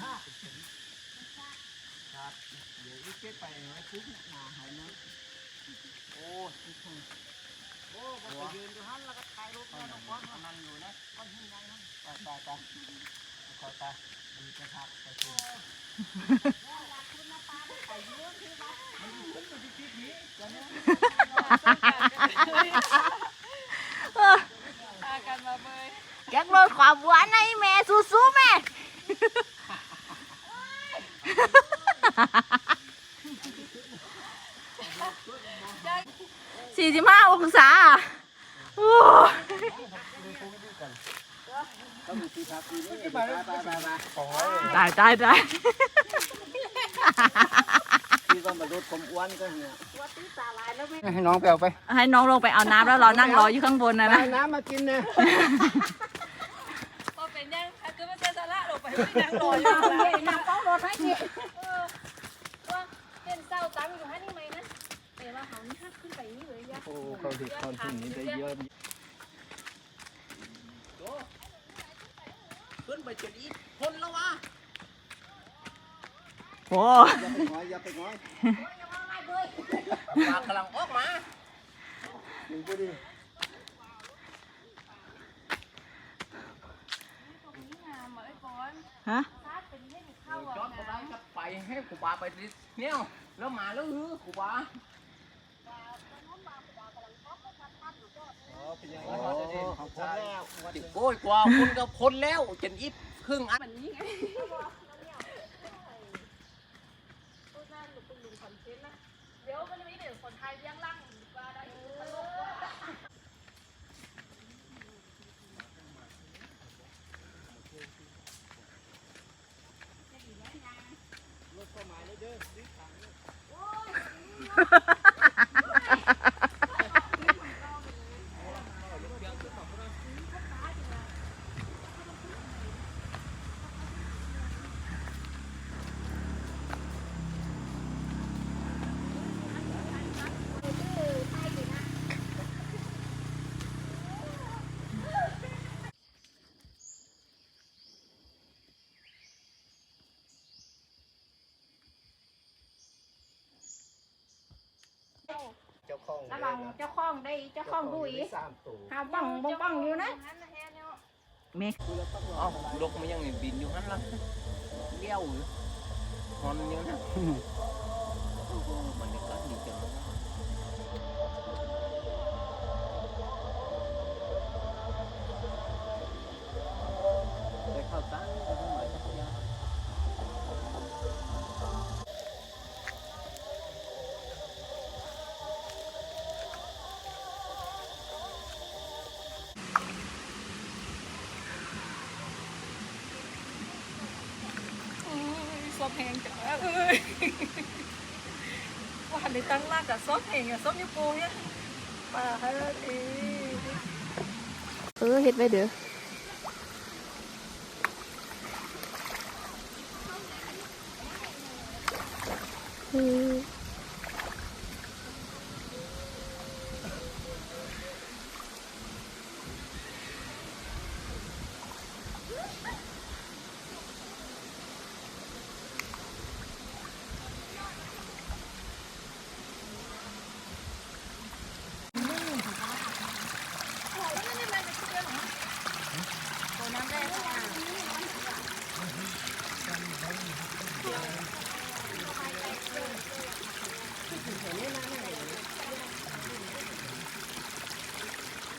ครับ เดี๋ยวอีกเก็บไปไว้คุกหนาหายนะโอ้ที่ทางโอ้ก็ไปยืนอยู่หันแล้วก็ถ่ายรูปแล้วน้องก้อนนั่นอยู่นะก้อนหินใหญ่นั่นไปไปไปขอตาดีจะพักไปคุยพากันมาเบย แก๊กลดความหวานให้แม่สู้ๆแม่ สี่สิบห้าองศาโอ้ต้องมีที่พักดีนี่ไปไปไปไปขอตายตายตายที่ว่ามาลดความอ้วนก็เนี่ยให้น้องไปเอาไปให้น้องลงไปเอาน้ำแล้วเรานั่งรออยู่ข้างบนนะนะเอาน้ำมากินเนี่ยพอเป็นยังถ้าเกิดว่าเจอสาระลงไปไม่นั่งรออยู่แล้วน้ำต้องรถให้กิน เออว่าเป็นเศร้าตามอยู่ให้นี่ไหมนะแต่ว่าเขานี่ห้าขึ้นไปนี่เลยยะ โอ้ เขาเด็กคนที่นี้ได้เยอะขึ้นไปจุดอีกคนแล้ววะโอ้อย่าไปง้อยอย่าไปง้อยปากกำลังออกมาดูดิฮะจอดก็ได้ก็ไปให้กูบาไปดิเนี่ยแล้วมาแล้วฮือกูบา โอ้โอ้ยกว่าคนก็พ้นแล้วจนอีกครึ่งอันมันนี่ไงพูดหน้าหลุดเป็นลุงคอนเทนต์นะเดี๋ยวมันจะมีเดี๋ยวคนไทยเลี้ยงล่างว่าได้ตลกว่าเจ้าของระวังเจ้าของได้เจ้าของดูอีสามตัวหาบ้องบ้องบ้องอยู่นะเมฆเอ้าลกมันยังบินอยู่หันละเลี้ยวอยู่ฮอนอยู่นะโอ้โหบรรยากาศดีจังเลย บแหงจังเอ้ยว่าหันในตั้งล่างกับซบแหงกับซบยูปูเนี่ยป่าฮะดีเออเฮ็ดไว้เด้ออืม